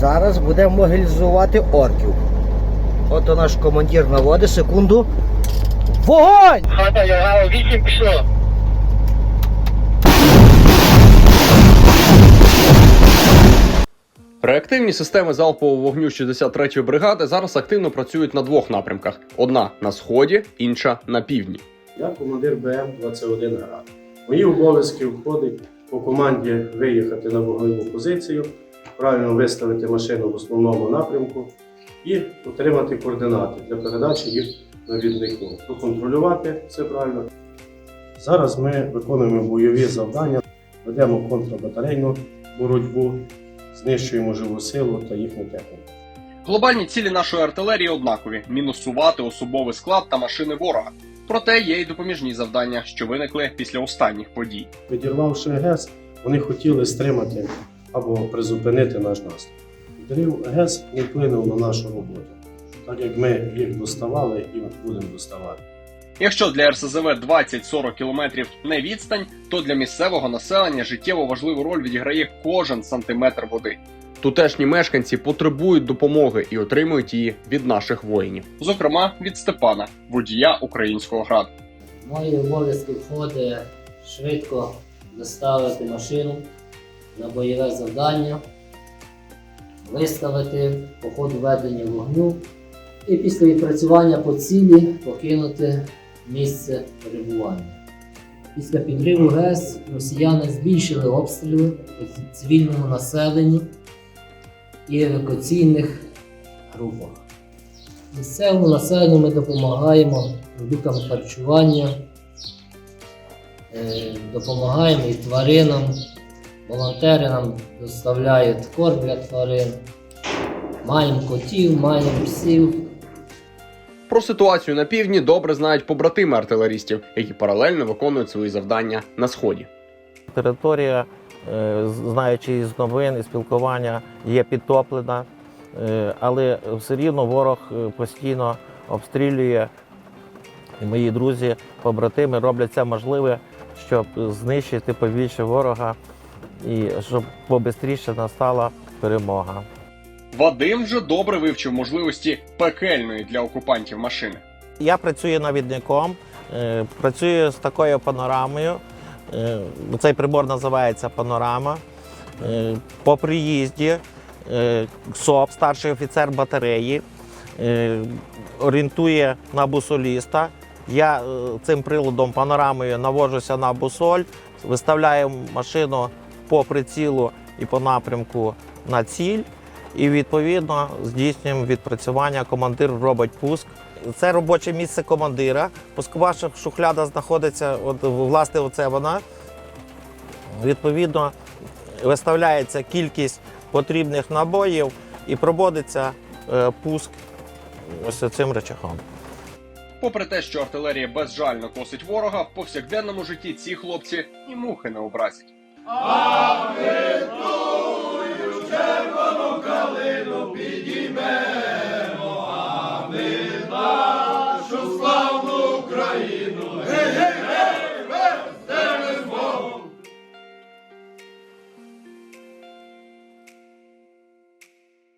Зараз будемо мобілізувати орків. Ото наш командир наводить секунду. Вогонь! Хата Ягава 8 пішло. Реактивні системи залпового вогню 63-ї бригади зараз активно працюють на двох напрямках: одна на сході, інша на півдні. Я командир БМ-21 град. Мої обов'язки входить по команді виїхати на вогневу позицію, правильно виставити машину в основному напрямку і отримати координати для передачі їх навіднику. Проконтролювати все правильно. Зараз ми виконуємо бойові завдання, ведемо контрбатарейну боротьбу, знищуємо живу силу та їхню техніку. Глобальні цілі нашої артилерії однакові: мінусувати особовий склад та машини ворога. Проте є й допоміжні завдання, що виникли після останніх подій. Підірвавши ГЕС, вони хотіли стримати або призупинити наш наступ. Підрив ГЕС не вплинув на нашу роботу, так як ми їх доставали і будемо доставати. Якщо для РСЗВ 20-40 кілометрів не відстань, то для місцевого населення життєво важливу роль відіграє кожен сантиметр води. Тутешні мешканці потребують допомоги і отримують її від наших воїнів, зокрема від Степана, водія українського граду. Мої обов'язки входить швидко доставити машину на бойове завдання, виставити по ходу ведення вогню і після відпрацювання по цілі покинути місце перебування. Після підриву ГЕС росіяни збільшили обстріли по цивільному населенню і евакуаційних групах. Місцевому населенню ми допомагаємо продуктами харчування, е, допомагаємо і тваринам. Волонтери нам доставляють корм для тварин. Маємо котів, маємо псів. Про ситуацію на півдні добре знають побратими артилерістів, які паралельно виконують свої завдання на сході. Територія, е, знаючи із новин і спілкування, є підтоплена, е, але все рівно ворог е, постійно обстрілює. І мої друзі, побратими роблять все можливе, щоб знищити побільше ворога і щоб побистріше настала перемога. Вадим вже добре вивчив можливості пекельної для окупантів машини. Я працюю навідником, е, працюю з такою панорамою. Е, Цей прибор називається панорама. Е, По приїзді СОП, старший офіцер батареї, орієнтує на бусоліста. Я цим приладом панорамою навожуся на бусоль, виставляю машину по прицілу і по напрямку на ціль. І відповідно здійснюємо відпрацювання. Командир робить пуск. Це робоче місце командира. Пускова шухляда знаходиться, от власне, оце вона. Відповідно, виставляється кількість потрібних набоїв і проводиться е, пуск ось цим речахом. Попри те, що артилерія безжально косить ворога, в повсякденному житті ці хлопці і мухи не образять. Amém.